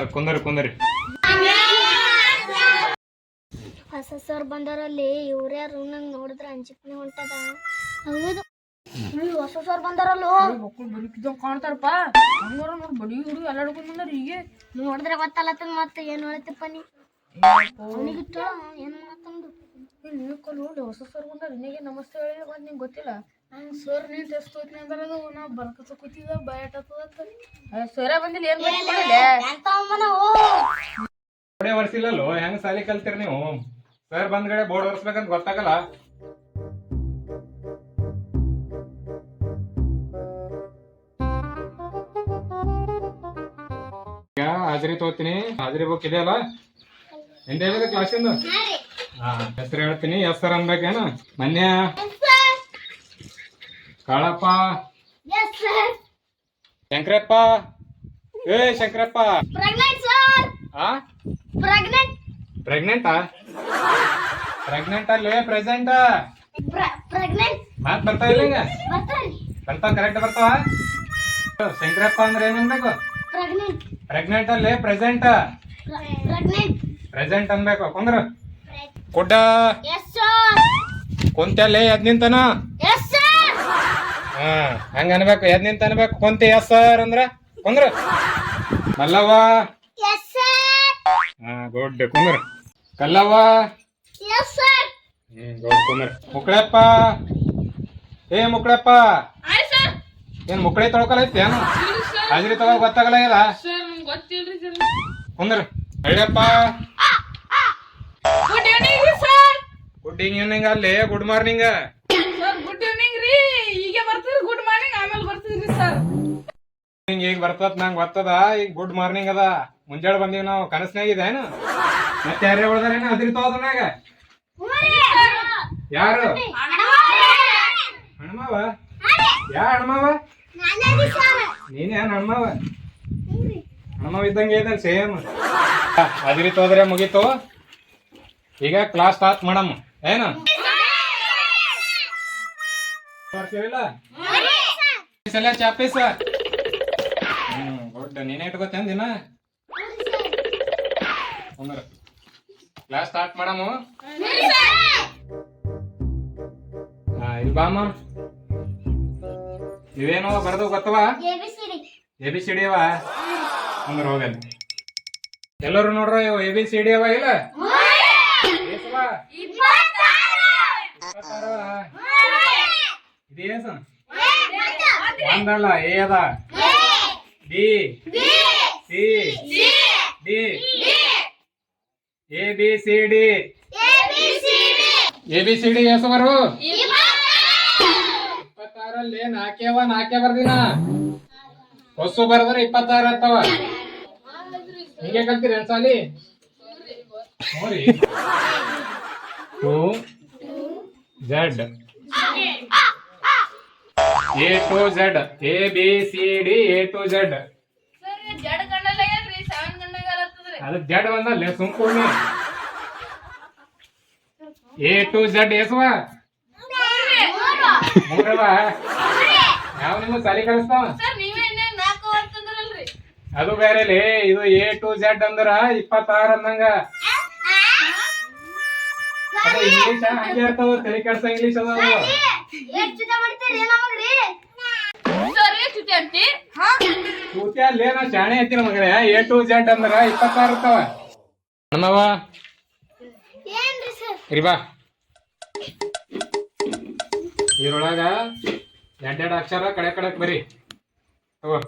Sir ಕುಂದರಿ ಕುಂದರಿ. ಹೊಸ sir ಬಂದಾರಲ್ಲಿ ಇವ್ರ್ಯಾರು ನಂಗೆ ನೋಡಿದ್ರೆ ಅಂಜಿಕ್ನೆ ಹೊಂಟದ. ಹೌದು. ನೀವು ಹೊಸ ಸರ್ ಬಂದಾರಲ್ಲೋ. ಮಕ್ಕಳು ಕಾಣ್ತಾರಪ್ಪ. ಹಂಗಾರ ನೋಡಿ ಬಡಿ ಹುಡುಗ ಎಲ್ಲ ಹಿಡ್ಕೊಂಡ್ ಬಂದಾರ ಹೀಗೆ. ನೋಡಿದ್ರೆ ಗೊತ್ತಲ್ಲತ್ತದ ಮತ್ತೆ ಏನ್ ಹೇಳ್ತಿಪ್ಪ ನೀ? ಏನು ಏನ್ ಮಾತಂದು? ನೀವು ಕಲ್ ನೋಡಿ ಹೊಸ ಸರ್ ಬಂದಾರ ನಿನಗೆ ನಮಸ್ತೆ ಹೇಳಿದ್ರೆ ಮತ್ತೆ ನಿಂಗೆ ಗೊತ್ತಿಲ್ಲ? ನಾನು ಸರ್ ನೀನು ಟೆಸ್ಟ್ ಹೋಗ್ತೀನಿ ಅಂದ್ರೆ ಅದು ನಾ ಬರ್ಕಸ ಕೂತಿದ್ದ ಬಯಟ್ ಆಗ್ತದ ಸರ ಬಂದಿಲ್ಲ ಏನು ಬಂದಿಲ್ಲ ಬೋರ್ಡೇ ಒರ್ಸಿಲ್ಲಲ್ಲೋ ಹೆಂಗ್ ಸಾಲಿ ಕಲ್ತೀರಿ ನೀವು? ಸರ್ ಬಂದ್ಗಡೆ ಬೋರ್ಡ್ ಒರ್ಸ್ಬೇಕಂತ ಗೊತ್ತಾಗಲ್ಲ. ಯಾ ಹಾಜರಿ ತಗೋತೀನಿ ಹಾಜರಿ ಬುಕ್ ಇದೆಯಲ್ಲ ಕ್ಲಾಸಿಂದ ಹಾ ಹೆಸರು ಹೇಳ್ತೀನಿ ಎಸ್ ಸರ್ ಅನ್ಬೇಕೇನ? ಮನ್ಯ? ಕಾಳಪ್ಪ. Yes sir Shankarappa. ಏ ಶಂಕರಪ್ಪ. ಪ್ರೆಗ್ನೆಂಟ್ ಸರ್ ಆ? ಪ್ರೆಗ್ನೆಂಟ್ ಪ್ರೆಗ್ನೆಂಟಾ ಪ್ರೆಗ್ನೆಂಟ್ ಅಲ್ಲೇ ಪ್ರೆಸೆಂಟ್ ಪ್ರೆಗ್ನೆಂಟ್ ಮಾತ್ ಬರ್ತಾ ಇಲ್ಲ ಈಗ? ಬರ್ತಾವ ಕರೆಕ್ಟ್ ಬರ್ತಾವ ಶಂಕರಪ್ಪ ಅಂದ್ರೆ ಏನ್ ಅನ್ಬೇಕು? ಪ್ರೆಗ್ನೆಂಟ್ ಅಲ್ಲೇ ಪ್ರೆಸೆಂಟ್ ಪ್ರೆಸೆಂಟ್ ಅನ್ಬೇಕು ಕುಂದ್ರ. ಕುಡ್ಡ? ಎಸ್ ಸರ್ ಕುಂತಲ್ಲೇ ಅದ್ ನಿಂತನ? ಹಾ ಹಂಗ ಅನ್ಬೇಕು ಎದ್ ನಿಂತ ಅನ್ಬೇಕು. ಕುಂತಿ ಎಸ್ ಸರ್ ಅಂದ್ರ ಕುಂದ್ರ. ಮಲ್ಲವ್ವ ಎಸ್ ಸರ್ ಹಾ ಗುಡ್ ಕುಂದ್ರ. ಕಲ್ಲವ್ವ. ಎಸ್ ಸರ್ ಹ್ಮ್ ಗುಡ್ ಕುಂದ್ರ. ಮುಕ್ಳಪ್ಪ. ಏ ಮುಕ್ಳಪ್ಪ. ಏನ್ ಮುಕ್ಳಿ ತೊಳ್ಕೊಳ ಐತಿ ಏನು? ಹಾಜರಿ ತಗೋ ಗೊತ್ತಾಗಲ್ಲ ಇಲ್ಲ ಕುಂದ್ರ. ಹೇಳಪ್ಪ. ಗುಡ್ ಈವ್ನಿಂಗ್ ಗುಡ್ ಈವ್ನಿಂಗ್ ಅಲ್ಲಿ good morning sir good evening ರೀ ಈಗ ಬರ್ತೀರಿ ಗುಡ್ ಮಾರ್ನಿಂಗ್ ಆಮೇಲೆ ಸರ್ ಈಗ ಬರ್ತದ ನಂಗ್ ಗೊತ್ತದ ಈಗ ಗುಡ್ ಮಾರ್ನಿಂಗ್ ಅದ. ಮುಂಜಾನೆ ಬಂದೀವಿ ನಾವು ಕನಸ್ನಾಗ ಇದೆ ಏನು? ಮತ್ತೆ ಯಾರೇ ಉಳ್ದಾರೇನು ಅದ್ರಿ ತಗೋದ್ರಾಗ ಯಾರು? ಹಣ್ಮವ ಯಾ ಹಣ್ಮವ ನೀನೇ ಹಣಮಾವ ಹಣಮಾವ ಇದ್ದಂಗೆ ಇದ್ದಾನೆ ಸೇಮ್ ಅದ್ರಿ ತೋದ್ರೆ ಮುಗೀತು. ಈಗ ಕ್ಲಾಸ್ ಸ್ಟಾರ್ಟ್ ಮಾಡಮ್ಮ ಏನು? ಬರ್ತೀವಿಲ್ಲ ಸಲ ಸರ್. ಹ್ಮ್ ಗುಡ್ ನೀನೇ ಇಟ್ಕೋತೇನ್ ದಿನ? ಕ್ಲಾಸ್ ಸ್ಟಾರ್ಟ್ ಮಾಡಮು ಹಾ ಇಲ್ಲಿ ಬಾಮ ಇವೇನೋ ಬರ್ದು ಗೊತ್ತವ? ಎ ಬಿ ಸಿ ಡಿ ಅವ? ಅಂದ್ರ ಹೋಗಲ್ಲ ಎಲ್ಲರೂ ನೋಡ್ರ ಇವು ಎ ಬಿ ಸಿ ಡಿ ಅವ ಇಲ್ಲ? ಇದೇನ್ ಏಸ ಒಂದಲ್ಲ, ಎ ಅದ? B C. D. A, B, C, D. A, B, C, D ಎಸವರು ಇಪ್ಪತ್ತಾರಲ್ಲಿ ನಾಲ್ಕೇವ ನಾಲ್ಕೇ ಬರ್ದಿನ? ಹೊಸು ಬರ್ದ್ರೆ ಇಪ್ಪತ್ತಾರು ಆಗ್ತಾವ. ಹಿಂಗೆ ಕಲ್ತೀರಿ ಸಾಲಿ? ನೋಡಿ. To. Z. A to Z A B C D A to Z ಅದು ಜಡ್ ಬಂದಲ್ಲ ಸುಮ್ಕೂಡ್ನಿ. ಎ ಟು ಝೆಡ್ ಎಸ್ವ ಮೂರವ. ಯಾವ ನಿಮ್ಮ ಸಾಲಿ ಕಲಿಸ್ತಾವ ಸರ್ ನೀವೇ ಇನ್ನೇನ್ ನಾಲ್ಕು ಅಂತಂದ್ರಲ್ರಿ ಅದು ಬೇರೆ ಇದು ಎ ಟು ಝೆಡ್ ಅಂದ್ರ ಇಪ್ಪತ್ತಾರು ಅಂದಂಗ. ಅದು ಇಂಗ್ಲಿಷ್ ಹಂಗೆ ಇರ್ತಾವ ತಲೆ ಕೆಡ್ಸ ಇಂಗ್ಲಿಷ್ ಅದಾವ ಚುತಿ ಅಂತಿ? ಹಾ? ಕೂತಿ ಅಲ್ಲೇ ಶಾಣೆ ಐತಿನ ಮಗನೇ. ಎ ಟು ಜೆಡ್ ಅಂದ್ರ ಇಪ್ಪತ್ತಾರು ಇರ್ತಾವ. ನಮ್ಮವ ಏನ್ರಿ ಸರ್? ಇರಿ ಬಾ. ಇದ್ರೊಳಗ ಎರಡೆರಡು ಅಕ್ಷರ ಕಡೆ ಕಡೆ ಬರಿ. ತಗೋ.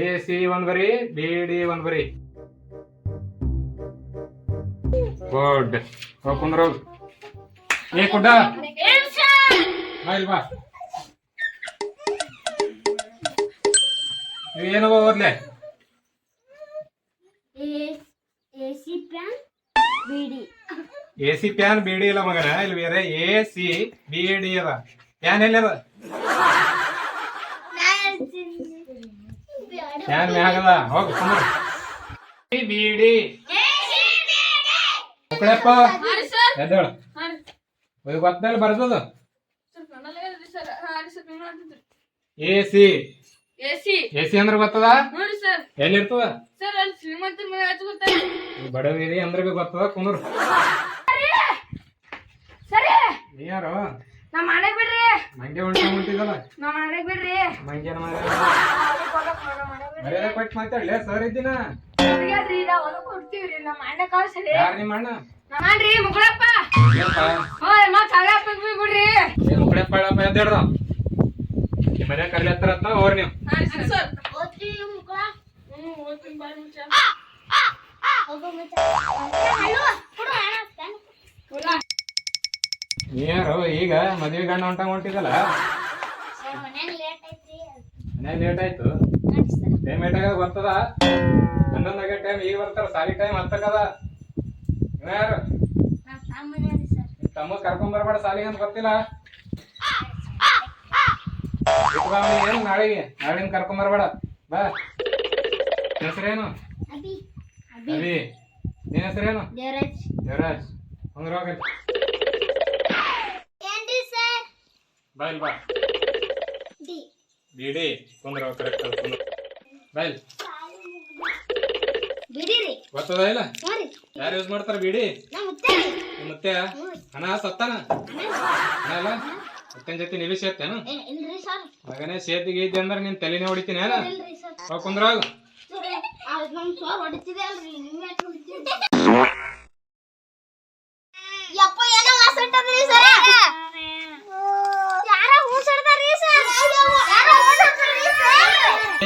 ಎ ಸಿ ಒಂದ್ ಬರಿ ಬಿ ಡಿ ಒಂದ್ ಬರಿ. ಗುಡ್ ಹೋಗ್ ಕುಂದ್ರ. ಏ ಕುಡ್ಡ ಏನ್ ಸರ್? ಬಾ ಇಲ್ಲಿ ಬಾ. ಏನವ ಓದ್ಲೆ A C fan B D A C C fan B D ಇಲ್ಲ ಮಗನ? ಇಲ್ಲಿ ಬೇರೆ? ಎ ಸಿ ಬಿ ಡಿ ಅದ. ಪ್ಯಾನ್ ಎಲ್ಲಿ ಅದ? ಪ್ಯಾನ್ ಮ್ಯಾಗದ ಹೋಗ ಕುಂದ್ರ ಬಿ ಡಿ. ಮಕ್ಕಳಪ್ಪ ಎದ್ದೇಳು ಹೋಗಿ ಗೊತ್ತಲ್ಲಿ ಬರ್ದದ ಸರ್. A C. ಸರ್ ಹಾ ರೀ ಸರ್ ನೀವು ಅಂತಿದ್ರಿ A C A C A C ಅಂದ್ರೆ ಗೊತ್ತದ? ನೋಡಿ ಸರ್. ಎಲ್ಲಿರ್ತದ? ಸರ್ ಅಲ್ಲಿ ಶ್ರೀಮಂತ ಮನೆ ಈ ಬಡವಿರಿ ಅಂದ್ರೆ ಬಿ ಗೊತ್ತದ ಕುಂದ್ರು. ಸರಿ. ನೀ ಯಾರು? ನಮ್ಮ ಮನೆ ಬಿಡ್ರಿ. ಮಂಗೆ ಹೊಂಟ ಹೊಂಟಿದಲ್ಲ ನಮ್ಮ ಮನೆ ಬಿಡ್ರಿ. ಮಂಗೇನ ಮರ್ಯಾದೆ ಕೊಟ್ಟು ಮಾತಾಡಲೇ ಸರ್ ಇದ್ದೀನ? ಸರಿಯಾದ್ರಿ ನಾ ಹೊಲಕ್ ಕೊಡ್ತೀವ್ರಿ ನಮ್ಮ ಮಾಡಕ್ ಕಳ್ಸರಿ. ಯಾರು ನಿಮ್ಮ ಅಣ್ಣ? ನಾ ಮಾಡ್ರಿ ಮುಗಳಪ್ಪ ಹೋಯ್ ಮತ್ ಹಳಪ್ಪ ಬಿಡ್ರಿ. ಮುಕ್ಕಡೆ ಪಳಪ್ಪ ಎದ್ದೇಳ್ದ? ನಿಮ್ಮ ಮನೆ ಕರ್ಲತ್ತಾರ ಅಂತ ಹೋರ್ ನೀವು ಸರ್ ಓದ್ತೀವಿ ಮಕ್ಕಳ ಹ್ಮ್ ಓದ್ತೀನಿ ಬಾಯ್ ಮುಚ್ಚ ಹೋಗೋ ಮುಚ್ಚ. ಹಲೋ ಕೊಡು ಹಣ ಪೆನ್ ನೀ ಯಾರು ಈಗ ಮದ್ವೆ ಗಂಡ ಹೊಂಟ ಹೊಂಟಿದಲ್ಲ? ಮನ್ಯಾಗ ಲೇಟ್ ಆಯ್ತು? ಟೈಮ್ ಏಟ್ ಟೈಮ್ ಏಟಾಗ ಬರ್ತದ? ಹನ್ನೊಂದಾಗ ಟೈಮ್ ಈಗ ಬರ್ತಾರ ಸಾಲಿ ಟೈಮ್ ಹತ್ತಕ್ಕದ? ಯಾರು? ತಮ್ಮ ಸರ್. ತಮ್ಮ ಕರ್ಕೊಂಡ್ ಬರ್ಬೇಡ ಸಾಲಿಗೆ ಅಂತ ಗೊತ್ತಿಲ್ಲ? ಏನು ನಾಳೆಗೆ? ನಾಳಿನ ಕರ್ಕೊಂಬರ್ಬೇಡ ಬಾ. ಹೆಸರೇನು? ಅಭಿ. ಅಭಿ. ನಿನ್ ಹೆಸರೇನು? ದೇವರಾಜ್. ದೇವರಾಜ್. ಒಂದ್ ರೋಗ ಏನ್ರಿ ಸರ್? ಬಾ ಬಿಡಿ ಕುಂದ್ರ ಕರೆಕ್ಟ್ ಕುಂದ್ರ ಬಾ ಇಲ್ಲಿ. ಬಿಡಿರಿ ಗೊತ್ತದ ಇಲ್ಲ? ಯಾರು ಯೂಸ್ ಮಾಡ್ತಾರ ಬಿಡಿ? ಮುತ್ತೆ ಹಣ ಸತ್ತಾನ? ಅಲ್ಲ? ಅಕ್ಕನ ಜೊತೆ ಇಲ್ರಿ ಸರ್ ಮಗನೇ ಸೇತಿಗೆ ಐತಿ ಅಂದ್ರೆ ನಿನ್ ತಲೆನೇ ಹೊಡಿತೀನಿ ಏನ? ಕುಂದ್ರಾಗ.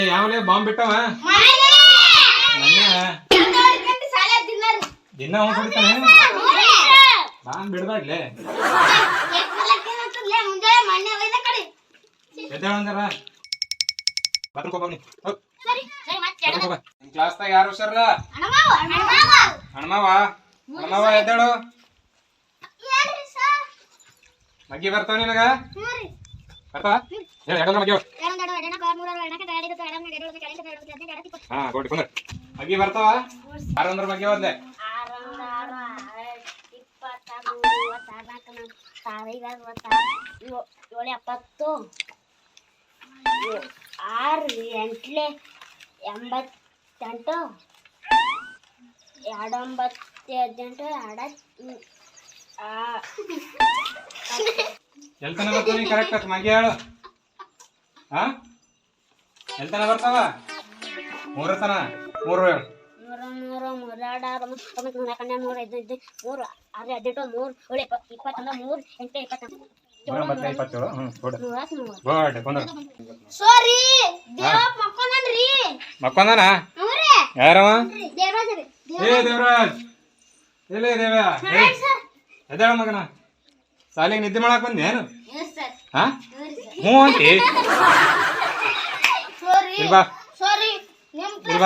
ಸರ್ ಬಾಂಬ್ ನಮ್ಮ ಸರ್ ಹೊಡಿತಾನೆ ಅಲ್ರಿ ನಿಮ್ಗೆ ಎದ್ದೇಳ ಅಂದಾರ ಬಾತ್ರೂಮ್ ಸರಿ ಸರಿ ಮತ್ತೆ ನಿಮ್ ಕ್ಲಾಸ್ದಾಗ ಯಾರು ಹಣಮವ ಹಣಮವ ಎದ್ದೇಳು ಏನ್ರಿ ಸರ್ ಮಗ್ಗಿ ಬರ್ತಾವ ನಿನಗ ಹ್ಞೂ ರೀ ಬರ್ತಾವ ಹೇಳ ಯಾಕಂದ್ರ ಮಗ್ಗಿ ಹೋಗ್. ಎರಡೊಂದು ಎರಡು ಎಡಕ್ಕೆ ಮೂರು ಎಡಕ್ಕೆ ಗಾಡಿ ಎರಡು ಎಡಕ್ಕೆ ಎರಡು ಎಡಕ್ಕೆ ಎರಡು ಎಡಕ್ಕೆ ಎರಡು ಎಡಕ್ಕೆ ಹಾ ಕೊಡಿ ಕುಂದ್ರ ಮಗ್ಗಿ ಬರ್ತಾವ ಆರಂದ್ರ ಮಗ್ಗಿ ಹೋದ್ಲೆ ಆರಂದ್ರ ಏಳು ಎಪ್ಪತ್ತು ಏ- ಆರು ಎಂಟ್ಲೆ ಎಂಬತ್ತೆಂಟು. ಎರಡೊಂಬತ್ತು ಹದಿನೆಂಟು ಎರಡ ಎಲ್ತನ ಬರ್ತಾವ ನೀ ಕರೆಕ್ಟ್ ಮಗ್ಗಿ ಹೇಳು. ಹಾ ಎಲ್ತನ ಬರ್ತಾವ? ಮೂರ ತನ? ಮೂರು ಹೇಳು. ಮೂರು ಮೂರು ಮೂರು ಆರು ಮೂರು ತೊಂಬತ್ತು ಹನ್ನೆರಡು ಮೂರು ಐದು ಐದು ಮೂರು ಆರು ಹದಿನೆಂಟು ಮೂರು ಏಳು ಇಪ್ಪತ್ತೊಂದು ಮೂರು ಎಂಟು ಇಪ್ಪತ್ತೊಂದು. ಮಕ್ಕೊಂದನ? ಯಾರವ? ದೇವರಾಜ್ ರೀ. ಏ ದೇವರಾಜ್. ಎಲ್ಲಿ ದೇವ್ಯ ಎದ್ದೇಳ ಮಗನ? ಸಾಲಿಗೆ ನಿದ್ದೆ ಮಾಡಕ್ ಬಂದೆ ಏನು? ಹಾ? ಹ್ಞೂ ಅಂತಿ. ಇಲ್ಲಿ ಬಾ. ಇಲ್ಲಿ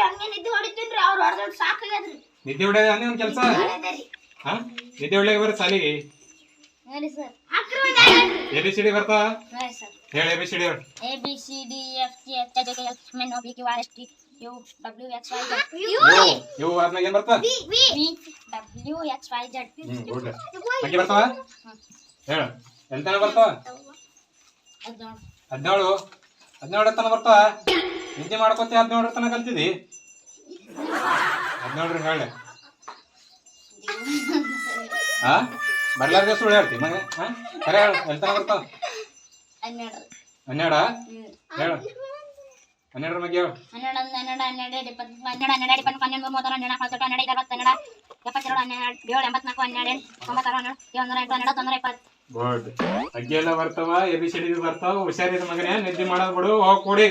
ಹಂಗೆ ನಿದ್ದೆ ಹೊಡೆಯೋದು ಅನ್ನಿ ಒಂದು ಕೆಲಸ? ಹಾ ನಿದ್ದೆ ಒಳ್ಳೆ ಬರ ಸಾಲಿ ಎ ಬಿ ಸಿ ಡಿ ಬರ್ತಾ? ಹೇಳಿ ಸರ್. ಹೇಳಿ A B C D A B C D F G H I J K L M N O P Q R S T U W X Y Z U U ಆದ್ಮೇಲೆ ಏನು ಬರ್ತಾವ V W X Y Z ಹ್ಞೂ good. ಬಗ್ಗೆ ಬರ್ತಾವ ಹೇಳು. ಎಂತ ಬರ್ತಾವ ಹದಿನೇಳು. ಹದಿನೇಳು ತನ ಬರ್ತಾವ ನಿದ್ದೆ ಮಾಡ್ಕೊತಿ ಹದಿನೇಳು ತನ ಕಲ್ತಿದಿ ಹದಿನೇಳು ಹೇಳಿ. ಹಾ? ಬರ್ಲಾರ್ದೆ ಸುಳ್ಳು ಹೇಳ್ತಿ. ಮಗ ಹಾ? ಹೇಳು ಎಲ್ತನ ಬರ್ತಾವ? ಹನ್ನೆರಡು. ಹೇಳು. ಹನ್ನೆರಡರ ಬಗ್ಗೆ ಹೇಳು. ಹನ್ನೆರಡು ಹನ್ನೆರಡು ಹನ್ನೆರಡು ಇಪ್ಪತ್ತು ಹನ್ನೆರಡು ಹನ್ನೆರಡು ಇಪ್ಪತ್ತು ಹನ್ನೆರಡು ಮೂವತ್ತಾರು ಹನ್ನೆರಡು ಹನ್ನೆರಡು ಹನ್ನೆರಡು ಅರವತ್ತು ಹನ್ನೆರಡು ಎಪ್ಪತ್ತೆರಡು ಹನ್ನೆರಡು ಏಳು ಎಂಬತ್ನಾಲ್ಕು ಹನ್ನೆರಡು ಒಂಬತ್ತಾರು ಹನ್ನೆರಡು ಏಳ್ನೂರ ಎಂಟು ಹನ್ನೆರಡು ತೊಂದರೆ ಇಪ್ಪತ್ತು. ಗುಡ್ ಎಲ್ಲ ಬರ್ತಾವ ಎ ಬಿ ಸಿ ಡಿ ಬರ್ತಾವ ಹುಷಾರಿದ ಮಗನೇ ನಿದ್ದೆ ಮಾಡೋದು ಬಿಡು ಹೋಗಿ ಕೊಡಿ.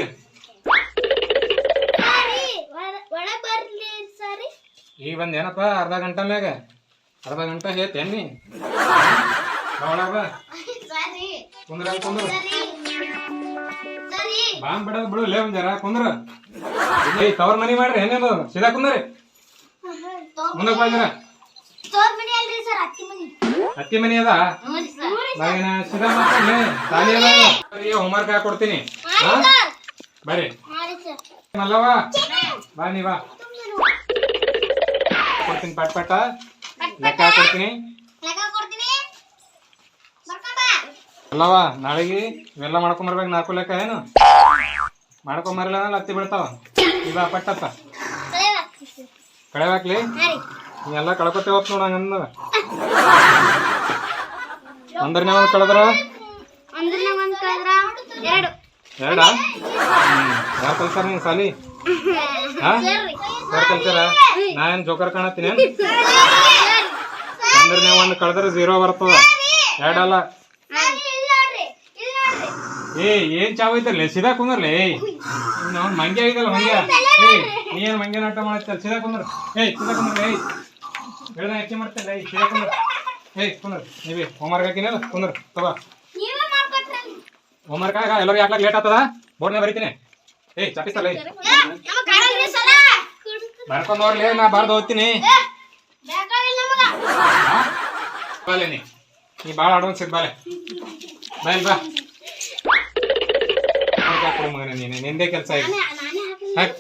ಈಗ ಬಂದ್ ಏನಪ್ಪ ಅರ್ಧ ಗಂಟೆ ಮ್ಯಾಗ? ಅರ್ಧ ಗಂಟೆ ಹೇತ್ ಎನ್ನಿ ಒಳಗ ಕುಂದ್ರ ಕುಂದ್ರ. ಸರಿ. ಸರಿ. ಬಾಂಬ್ ಬಿಡೋದು ಬಿಡು ಲೇ ಒಂದ್ ಜರ ಕುಂದ್ರ. ಏ ತವ್ರ ಮನಿ ಮಾಡ್ರಿ ಏನೇನು ಸೀದಾ ಕುಂದ್ರಿ ಮುಂದಕ್ಕೆ ಬಂದ್ರ ತೋರ್ ಮನಿ ಅಲ್ರಿ ಸರ್ ಅತ್ತಿ ಮನಿ. ಹತ್ತಿ ಮನಿ ಅದ? ಬಾ ಸರ್. ನಾವೇನ ಸೀದಾ ಮಾತಾಡ್ಲಿ ಸಾಲಿ ಅದ? ಹೋಮ್ವರ್ಕ್ ಹಾಕಿ ಕೊಡ್ತೀನಿ. ಹಾ ಬರ್ರಿ ಅಲ್ಲವಾ ಬಾ ನೀ ಬಾ. ಕೊಡ್ತೀನಿ ಪಟ್ ಪಟ ಲೆಕ್ಕ ಕೊಡ್ತೀನಿ. ಲೆಕ್ಕ ಕೊಡ್ತೀನಿ. ಬರ್ಕೊಂಡ್ ಬಾ. ಅಲ್ಲವ ನಾಳೆಗೆ ಇವೆಲ್ಲ ಮಾಡ್ಕೊಂಬರ್ಬೇಕು ನಾಲ್ಕು ಲೆಕ್ಕ ಏನು? ಮಾಡ್ಕೊಂಬರಲ್ಲ ಹತ್ತಿ ಬಿಡ್ತಾವ ಈಗ ಪಟ್ಟತ್ತ ಕಳೆವಾಕ್ಲಿ? ಎಲ್ಲ ಕಳ್ಕೊತೇ ಹೋತ್ ನೋಡ ಹಂಗಂದ ಅಂದ್ರೆ ಒಂದ್ ಕಳೆದ್ರ? ಎರಡು. ಯಾರು ಕಲ್ತಾರ ನೀನ್ ಸಾಲಿ? ಹಾ? ಯಾರು ಕಲ್ತಾರ ನಾ ಏನ್ ಜೋಕರ್ ಕಾಣತ್ತೀನಿ ಒಂದರನೇ ಒಂದು ಕಳೆದ್ರೆ ಜೀರೋ ಬರ್ತದ. ಎರಡಲ್ಲ. ಏ ಏನ್ ಚಾವ್ ಐತಲ್ಲ? ಸೀದಾ ಕುಂದ್ರಲ್ಲ ಏಯ್. ಅವ್ನು ಮಂಗೆ ಆಗಿದಲ್ಲ ಮಂಗ್ಯ. ಏಯ್ ನೀ ಏನ್ ಮಂಗ್ಯ ನಾಟ ಮಾಡತ್ತಲ್ಲ ಸೀದಾ ಕುಂದ್ರ. ಏಯ್ ಸೀದಾ ಕುಂದ್ರ ಏಯ್. ಹೇಳ್ದ ಹೆಚ್ಚೆ ಮಾಡ್ತಲ್ಲ ಏಯ್ ಸೀದಾ ಕುಂದ್ರ. ಏಯ್ ಕುಂದ್ರ. ನೀವೇ ಹೋಮ್ವರ್ಕ್ ಹಾಕಿನಲ್ಲ ಕುಂದ್ರ ತಗೋ. ಹೋಮ್ವರ್ಕ್ ಆಗ ಎಲ್ಲರೂ ಯಾಕ ಲೇಟ್ ಆಗ್ತದ? ಬೋರ್ಡ್ನೇ ಬರೀತೀನಿ. ಏಯ್ ಚಾಪಿಸ್ತಲ್ಲ ಏಯ್ ಬರ್ಕೊಂಡ್ ನೋಡ್ಲೇ ನಾ ಬಾರ್ದು ಓದ್ತೀನಿ ಬಾಲೆ ನೀ. ನೀ ಭಾಳ ಅಡ್ವಾನ್ಸ್ ಇದ್ ಬಾಲೆ. ಬಾಯ್ ಬಾ. ಕೊಡು ಮಗನೇ ನೀನು ನಿಂದೇ ಕೆಲಸ ಈಗ ಹಾಕ್.